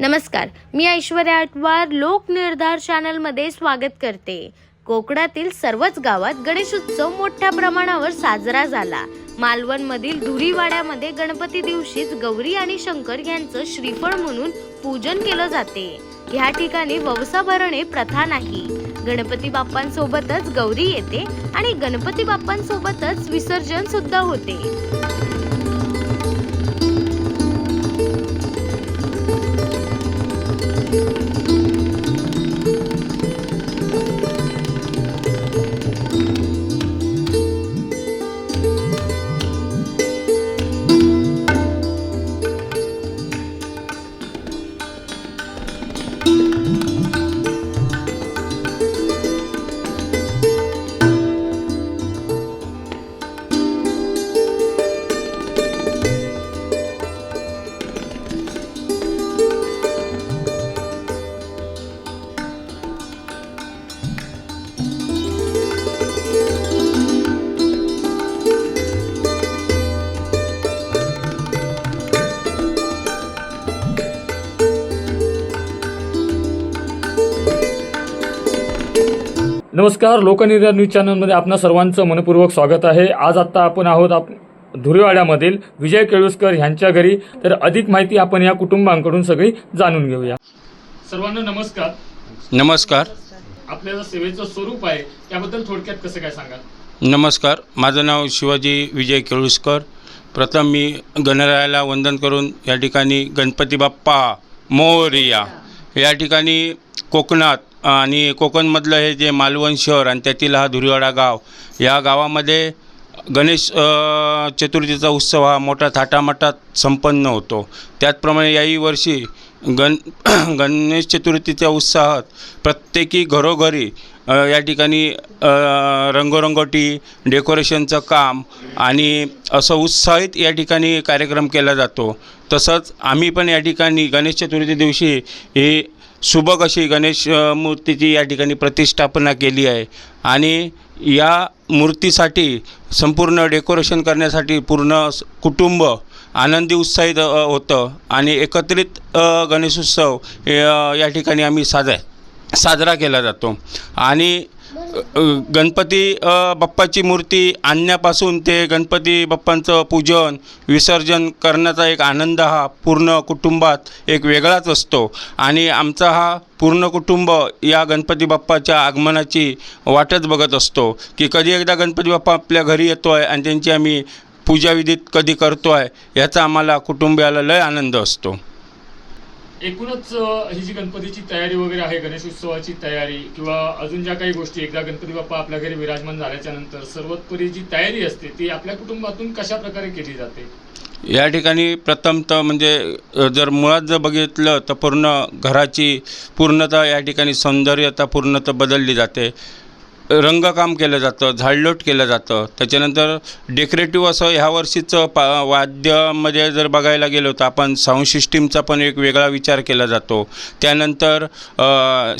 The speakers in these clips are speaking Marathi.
नमस्कार मी ऐश्वर्या आटवार लोकनिर्धार चॅनलमध्ये स्वागत करते. कोकणातील सर्वच गावात गणेशोत्सव मोठ्या प्रमाणावर साजरा झाला. मालवणमधील धुरीवाड्यामध्ये गणपती दिवशीच गौरी आणि शंकर यांचं श्रीफळ म्हणून पूजन केलं जाते. ह्या ठिकाणी ववसा भरणे प्रथा नाही. गणपती बाप्पांसोबतच गौरी येते आणि गणपती बाप्पांसोबतच विसर्जन सुद्धा होते. नमस्कार लोकनिर्धार न्यूज चॅनलमध्ये आपणा सर्वांचं मनपूर्वक स्वागत आहे. आज आत्ता आपण आहोत आप धुरेवाड्यामधील विजय केळुसकर यांच्या घरी. तर अधिक माहिती आपण या कुटुंबांकडून सगळी जाणून घेऊया. सर्वांना नमस्कार. नमस्कार. आपल्या सेवेचं स्वरूप आहे त्याबद्दल थोडक्यात कसं काय सांगाल? नमस्कार. माझं नाव शिवाजी विजय केळुसकर. प्रथम मी गणरायाला वंदन करून या ठिकाणी गणपती बाप्पा मोरिया. या ठिकाणी कोकणात आणि कोकणमधलं हे जे मालवण शहर आणि त्यातील हा धुरीवाडा गाव या गावामध्ये गणेश चतुर्थीचा उत्सव हा मोठा थाटामाटात संपन्न होतो. त्याचप्रमाणे याही वर्षी गण गणेश चतुर्थीच्या उत्साहात प्रत्येकी घरोघरी या ठिकाणी रंगोरंगोटी डेकोरेशनचं काम आणि असं उत्साहित या ठिकाणी कार्यक्रम केला जातो. तसंच आम्ही पण या ठिकाणी गणेश चतुर्थी दिवशी ही सुबक अशी गणेश मूर्तीची या ठिकाणी प्रतिष्ठापना केली आहे. आणि या मूर्तीसाठी संपूर्ण डेकोरेशन करण्यासाठी पूर्ण कुटुंब आनंदी उत्साहित होतं. आणि एकत्रित गणेशोत्सव या ठिकाणी आम्ही साजरा साजरा केला जातो. आणि गणपती बाप्पाची मूर्ती आणण्यापासून ते गणपती बाप्पांचं पूजन विसर्जन करण्याचा एक आनंद हा पूर्ण कुटुंबात एक वेगळाच असतो. आणि आमचा हा पूर्ण कुटुंब या गणपती बाप्पाच्या आगमनाची वाटच बघत असतो की कधी एकदा गणपती बाप्पा आपल्या घरी येतो आहे आणि त्यांची आम्ही पूजाविधीत कधी करतो आहे याचा आम्हाला कुटुंबियाला लय आनंद असतो. एकूणच ही जी गणपतीची तयारी वगैरे आहे गणेशोत्सवाची तयारी किंवा अजून ज्या काही गोष्टी एकदा गणपती बाप्पा आपल्या घरी विराजमान झाल्याच्यानंतर सर्वोत्परी जी तयारी असते ती आपल्या कुटुंबातून कशा प्रकारे केली जाते? या ठिकाणी प्रथमतः म्हणजे जर मुळात जर बघितलं तर पूर्ण घराची पूर्णतः या ठिकाणी सौंदर्यता पूर्णतः बदलली जाते. रंगकाम केलं जातं झाडलोट केलं जातं. त्याच्यानंतर डेकोरेटिव्ह असं ह्या वर्षीचं पा वाद्यामध्ये जर बघायला गेलो तर आपण साऊंड सिस्टीमचा पण एक वेगळा विचार केला जातो. त्यानंतर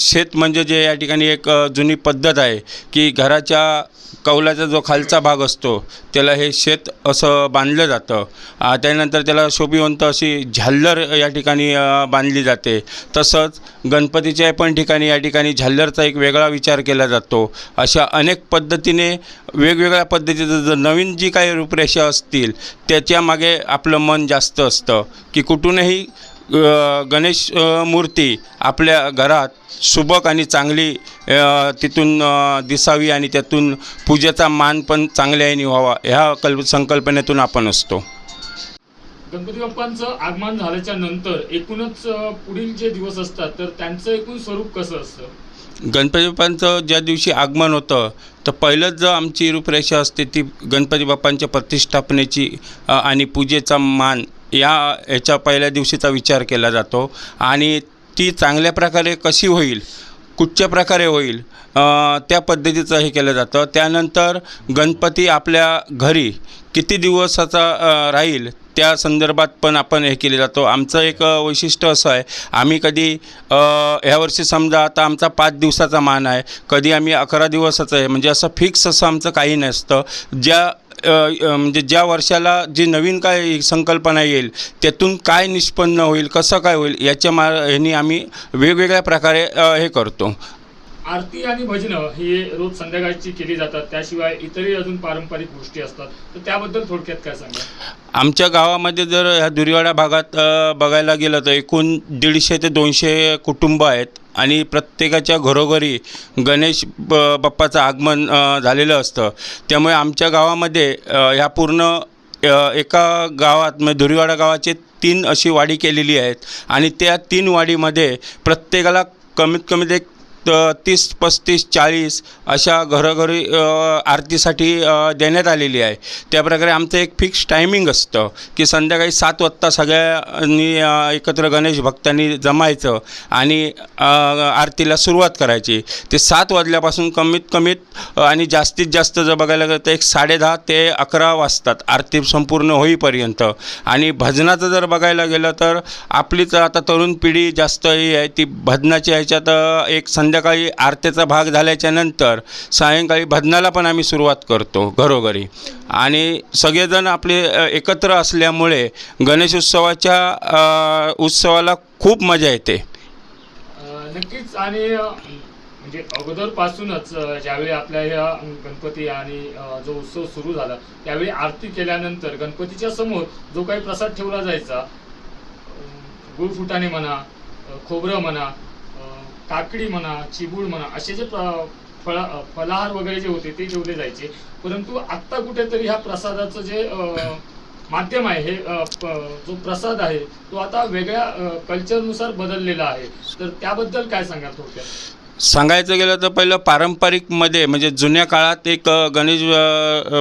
शेत म्हणजे जे या ठिकाणी एक जुनी पद्धत आहे की घराच्या कौलाचा जो खालचा भाग असतो त्याला हे शेत असं बांधलं जातं. त्यानंतर त्याला शोभिवंत अशी झाल्लर या ठिकाणी बांधली जाते. तसंच गणपतीच्या पण ठिकाणी या ठिकाणी झाल्लरचा एक वेगळा विचार केला जातो. अशा अनेक पद्धतीने वेगवेगळ्या पद्धतीचं जर नवीन जी काही रूपरेषा असतील त्याच्यामागे आपलं मन जास्त असतं की कुठूनही गणेश मूर्ती आपल्या घरात सुबक आणि चांगली तिथून दिसावी आणि त्यातून पूजेचा मान पण चांगल्याने व्हावा ह्या कल्प संकल्पनेतून आपण असतो. गणपती बाप्पांचं आगमन झाल्याच्यानंतर एकूणच पुढील जे दिवस असतात तर त्यांचं एकूण स्वरूप कसं असतं? गणपती बाप्पांचं ज्या दिवशी आगमन होतं तर पहिलंच जो आमची रूपरेषा असते ती गणपती बाप्पांच्या प्रतिष्ठापनेची आणि पूजेचा मान या याच्या पहिल्या दिवशीचा विचार केला जातो. आणि ती चांगल्या प्रकारे कशी होईल कुठच्या प्रकारे होईल त्या पद्धतीचं हे केलं जातं. त्यानंतर गणपती आपल्या घरी किती दिवसाचा राहील त्या संदर्भात पण आपण हे केले जातो आमचं एक वैशिष्ट्य असं आहे. आम्ही कधी ह्यावर्षी ह्या वर्षी समजा आता आमचा पाच दिवसाचा मान आहे. कधी आम्ही अकरा दिवसाचं आहे. म्हणजे असं फिक्स असं आमचं काही नसतं. ज्या म्हणजे ज्या वर्षाला जी नवीन काय संकल्पना येईल त्यातून काय निष्पन्न होईल कसं काय होईल याच्या मा ह्यानी आम्ही वेगवेगळ्या प्रकारे हे करतो. आरती आणि भजनं ही रोज संध्याकाळची केली जातात. त्याशिवाय इतरही अजून पारंपरिक गोष्टी असतात. तर त्याबद्दल थोडक्यात काय सांगा आमच्या गावामध्ये जर ह्या दुरीवाडा भागात बघायला गेलं तर एकूण दीडशे ते दोनशे कुटुंब आहेत. आणि प्रत्येकाच्या घरोघरी गणेश ब बाप्पाचं आगमन झालेलं असतं. त्यामुळे आमच्या गावामध्ये ह्या पूर्ण एका गावात म्हणजे धुरीवाडा गावाचे तीन अशी वाडी केलेली आहेत. आणि त्या तीन वाडीमध्ये प्रत्येकाला कमीत कमी एक तीस पस्तीस चाळीस अशा घरोघरी आरतीसाठी देण्यात आलेली आहे. त्याप्रकारे आमचं एक फिक्स टायमिंग असतं की संध्याकाळी सात वाजता सगळ्यांनी एकत्र गणेश भक्तांनी जमायचं आणि आरतीला सुरुवात करायची. ते सात वाजल्यापासून कमीत कमीत आणि जास्तीत जास्त जर बघायला गेलं तर एक साडेदहा ते अकरा वाजतात. आरती संपूर्ण होईपर्यंत. आणि भजनाचं जर बघायला गेलं तर आपली तर आता तरुण पिढी जास्त ही आहे ती भजनाच्या ह्याच्यात एक संध्या संध्याकाळी आरतीचा भाग झाल्याच्यानंतर सायंकाळी भजनाला पण आम्ही सुरुवात करतो घरोघरी. आणि सगळेजण आपले एकत्र असल्यामुळे गणेशोत्सवाच्या उत्सवाच्या उत्सवाला खूप मजा येते. नक्कीच. आणि म्हणजे अगोदरपासूनच ज्यावेळी आपल्या ह्या गणपती आणि जो उत्सव सुरू झाला त्यावेळी आरती केल्यानंतर गणपतीच्या समोर जो काही प्रसाद ठेवला जायचा अं, म्हणा खोबरं म्हणा काकडी म्हणा चिबूड म्हणा असे जे प्र- फळ फलाहार वगैरे जे होते ते जेवले जायचे. परंतु आत्ता कुठेतरी ह्या प्रसादाचं जे माध्यम आहे हे प- जो प्रसाद आहे तो आता वेगळ्या कल्चरनुसार बदललेला आहे. तर त्याबद्दल काय सांगाल थोडक्यात? सांगायचं गेलं तर पहिलं पारंपरिकमध्ये म्हणजे जुन्या काळात एक गणेश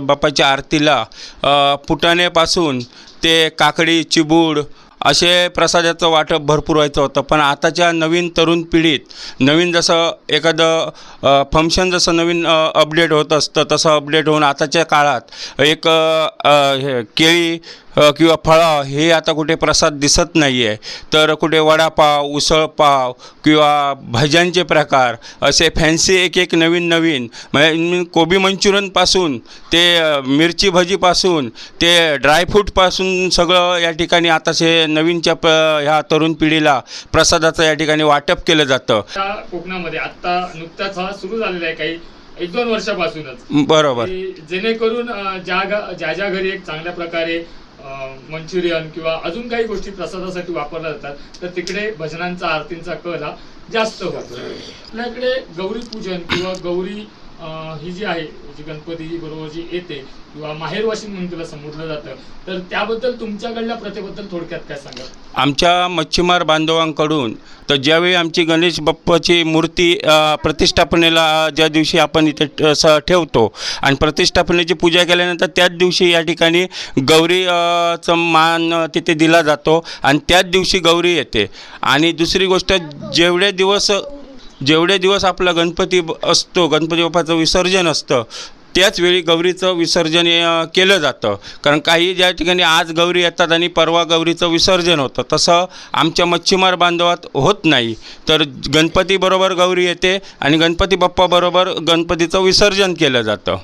बाप्पाच्या आरतीला अ, फुटाण्यापासून ते काकडी चिबूड असे प्रसादाचं वाटप भरपूर व्हायचं होतं. पण आताच्या नवीन तरुण पिढीत नवीन जसं एखादं फंक्शन जसं नवीन अपडेट होत असतं तसं अपडेट होऊन आताच्या काळात एक हे केळी किंवा फळं हे आता कुठे प्रसाद दिसत नाही आहे तर कुठे वडापाव उसळपाव किंवा भज्यांचे प्रकार असे फॅन्सी एक एक नवीन नवीन म्हणजे कोबी मंचुरियनपासून ते मिरची भजीपासून ते ड्रायफ्रूटपासून सगळं या ठिकाणी आताचे नवीनच्या प ह्या तरुण पिढीला प्रसादाचं या ठिकाणी वाटप केलं जातं. कोकणामध्ये आता नुकताच हा सुरू झालेला आहे काही एक दोन वर्षापासूनच. बरोबर. जेणेकरून ज्या ज्या ज्या घरी एक चांगल्या प्रकारे मंचुरियन किंवा अजून काही गोष्टी प्रसादासाठी वापरल्या जातात तर तिकडे भजनांचा आरतींचा कल हा जास्त होतो. आपल्याकडे गौरी पूजन किंवा गौरी ही जी आहे जी गणपती बरोबर जी येते किंवा माहेरवाशीन म्हणून तिला संबोधलं जातं तर त्याबद्दल तुमच्याकडल्या प्रथेबद्दल थोडक्यात काय सांगा? आमच्या मच्छीमार बांधवांकडून तर ज्यावेळी आमची गणेश बाप्पाची मूर्ती प्रतिष्ठापनेला ज्या दिवशी आपण इथे स ठेवतो आणि प्रतिष्ठापनेची पूजा केल्यानंतर त्याच दिवशी या ठिकाणी गौरीचं मान तिथे दिला जातो आणि त्याच दिवशी गौरी येते. आणि दुसरी गोष्ट जेवढे दिवस जेवढे दिवस आपला गणपती असतो गणपती बाप्पाचं विसर्जन असतं त्याच वेळी गौरीचं विसर्जन केलं जातं. कारण काही ज्या ठिकाणी आज गौरी येतात आणि परवा गौरीचं विसर्जन होतं तसं आमच्या मच्छीमार बांधवात होत नाही. तर गणपतीबरोबर गौरी येते आणि गणपती बाप्पाबरोबर गणपतीचं विसर्जन केलं जातं.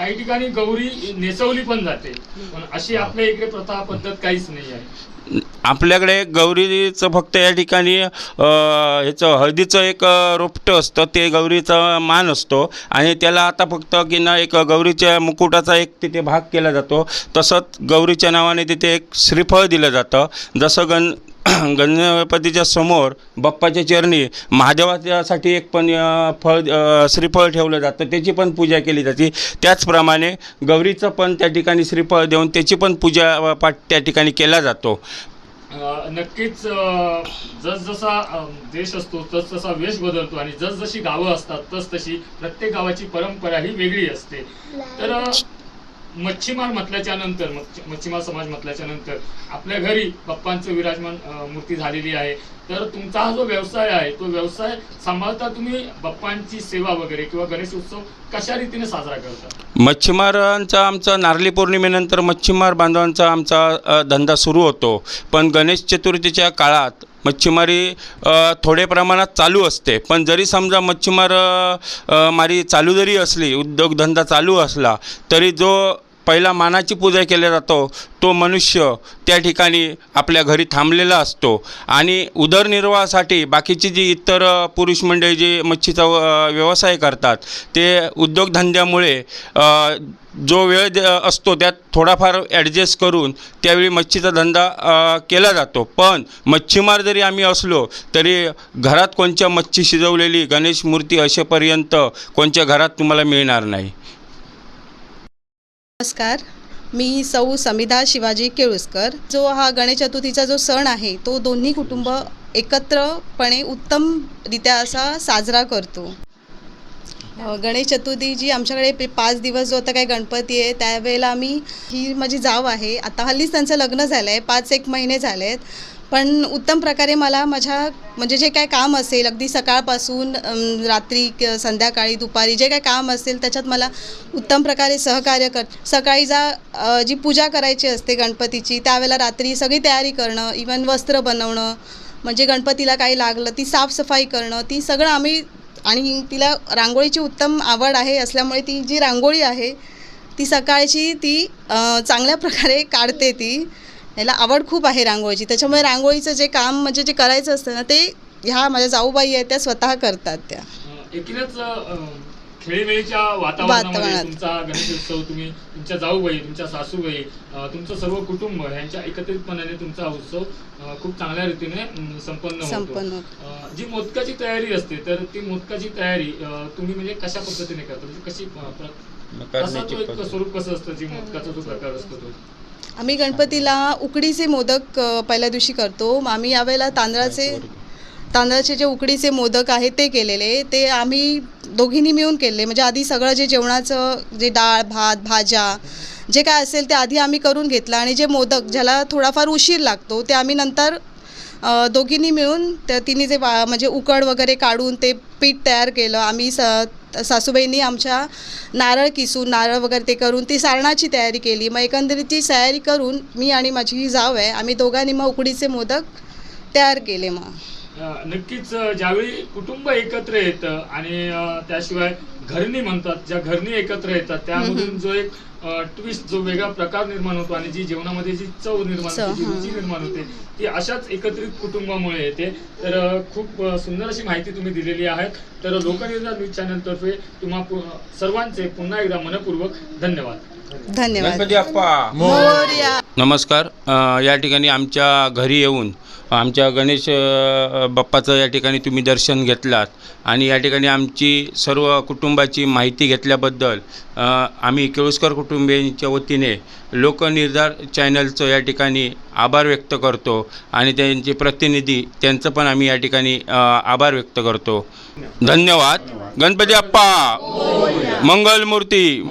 काही ठिकाणी गौरी नेसवली पण जाते. पण अशी आपल्या इकडे प्रथा पद्धत काहीच नाही आहे. आपल्याकडे गौरीचं फक्त या ठिकाणी ह्याचं हळदीचं एक रोपटं असतं ते गौरीचा मान असतो. आणि त्याला आता फक्त की ना एक गौरीच्या मुकुटाचा एक तिथे भाग केला जातो. तसंच गौरीच्या नावाने तिथे एक श्रीफळ दिलं जातं. जसं गण गणपतीच्या समोर बाप्पाच्या चरणी महादेवासाठी एक पण फळ श्रीफळ ठेवलं जातं. त्याची पण पूजा केली जाते. त्याचप्रमाणे गौरीचं पण त्या ठिकाणी श्रीफळ देऊन त्याची पण पूजा पाठ त्या ठिकाणी केला जातो. नक्कीच जसजसा देश असतो तसतसा वेश बदलतो आणि जसजशी गावं असतात तस तशी प्रत्येक गावाची परंपरा ही वेगळी असते. तर मच्छीमार म्हटल्याच्या नंतर मच्छीमार समाज म्हटल्याच्या नंतर आपल्या घरी बाप्पांचं विराजमान मूर्ती झालेली आहे. तर तुमचा हा जो व्यवसाय आहे तो व्यवसाय सांभाळता तुम्ही बाप्पांची सेवा वगैरे किंवा गणेश उत्सव कशा रीतीने साजरा करता? मच्छीमारांचा आमचा नारळी पौर्णिमेनंतर मच्छीमार बांधवांचा आमचा धंदा सुरू होतो. पण गणेश चतुर्थीच्या काळात मच्छीमारी थोड्या प्रमाणात चालू असते. पण जरी समजा मच्छीमार मारी चालू जरी असली उद्योगधंदा चालू असला तरी जो पहिला मानाची पूजा केल्या जातो. तो मनुष्य त्या ठिकाणी आपल्या घरी थांबलेला असतो. आणि उदरनिर्वाहासाठी बाकीची जी इतर पुरुष मंडळी जे मच्छीचा व्यवसाय करतात ते उद्योगधंद्यामुळे जो वेळ असतो त्यात थोडाफार ॲडजस्ट करून त्यावेळी मच्छीचा धंदा केला जातो. पण मच्छीमार जरी आम्ही असलो तरी घरात कोणच्या मच्छी शिजवलेली गणेश मूर्ती असेपर्यंत कोणत्या घरात तुम्हाला मिळणार नाही. नमस्कार. मी सौ समिधा शिवाजी केळुसकर. जो हा गणेश चतुर्थीचा जो सण आहे तो दोन्ही कुटुंब एकत्रपणे उत्तमरित्या असा साजरा करतो. गणेश चतुर्थी जी आमच्याकडे पाच दिवस जो आता काही गणपती आहे त्यावेळेला आम्ही ही माझी जाव आहे. आता हल्लीच त्यांचं लग्न झालं आहे पाच एक महिने झाले आहेत पण उत्तम प्रकारे मला माझ्या म्हणजे जे काय काम असेल अगदी सकाळपासून रात्री क- संध्याकाळी दुपारी जे काय काम असेल त्याच्यात मला उत्तम प्रकारे सहकार्य कर सकाळी जा जी पूजा करायची असते गणपतीची त्यावेळेला रात्री सगळी तयारी करणं इवन वस्त्र बनवणं म्हणजे गणपतीला काही लागलं ती साफसफाई करणं ती सगळं आम्ही आणि तिला रांगोळीची उत्तम आवड आहे असल्यामुळे ती जी रांगोळी आहे ती सकाळची ती चांगल्या प्रकारे काढते ती. याला आवड खूप आहे रांगोळीची. त्याच्यामुळे रांगोळीचं जे काम म्हणजे जे करायचं असतं ना ते ह्या माझ्या जाऊबाई आहेत त्या स्वतः करतात त्या. अ, एकूणच अ, खेळीमेळीच्या वातावरणामध्ये वातावरणात. तुमचा गणेशोत्सव तुम्ही तुमच्या जाऊबाई तुमच्या सासूबाई अ, तुमचं सर्व कुटुंब यांच्या एकत्रितपणाने तुमचा हा उत्सव अ, खूप चांगल्या रीतीने अम, संपन्न होतो. संपन्न अ, जी मोदकाची तयारी असते तर ती मोदकाची तयारी अ, तुम्ही म्हणजे कशा पद्धतीने करता? म्हणजे कशी अ, प्र- कसा तो एक स्वरूप कसं असतं? जी मोदकाचा जो प्रकार असतो तो? आम्ही गणपतीला उकडीचे मोदक पहिल्या दिवशी करतो. आम्ही यावेळेला तांदळाचे तांदळाचे जे उकडीचे मोदक आहेत ते केलेले. ते आम्ही दोघींनी मिळून केले. म्हणजे आधी सगळं जे जेवणाचं जे डाळ भात भाज्या जे काय असेल ते आधी आम्ही करून घेतलं. आणि जे मोदक ज्याला थोडाफार उशीर लागतो ते आम्ही नंतर दोघींनी मिळून त्या तिने जे वा म्हणजे उकड वगैरे काढून ते पीठ तयार केलं. आम्ही स सासूबाईंनी आमच्या नारळ किसून नारळ वगैरे ते करून ती सारणाची तयारी केली. मग एकंदरीत ती तयारी करून मी आणि माझी ही जाव आहे आम्ही दोघांनी मग उकडीचे मोदक तयार केले मग. नक्कीच ज्यावेळी कुटुंब एकत्र येतं आणि त्याशिवाय घरणी म्हणतात ज्या घरणी एकत्र येतात त्यामधून जो एक ट्विस्ट जो वेगळा प्रकार निर्माण होतो आणि जी जेवणामध्ये जी चव निर्माण होते जी हां. रुची निर्माण होते ती अशाच एकत्रित कुटुंबामुळे येते. तर खूप सुंदर अशी माहिती तुम्ही दिलेली आहे. तर लोकनिर्धार न्यूज चॅनलतर्फे तुम्हा पु- सर्वांचे पुन्हा एकदा मनपूर्वक धन्यवाद. धन्यवाद. नमस्कार. या ठिकाणी आमच्या घरी येऊन आमच्या गणेश बाप्पाचं या ठिकाणी तुम्ही दर्शन घेतलात. आणि या ठिकाणी आमची सर्व कुटुंबाची माहिती घेतल्याबद्दल आम्ही केळुसकर कुटुंबियांच्या वतीने लोकनिर्धार चॅनलचं या ठिकाणी आभार व्यक्त करतो आणि त्यांचे प्रतिनिधी त्यांचं पण आम्ही या ठिकाणी आभार व्यक्त करतो. धन्यवाद. गणपती अप्पा मंगलमूर्ती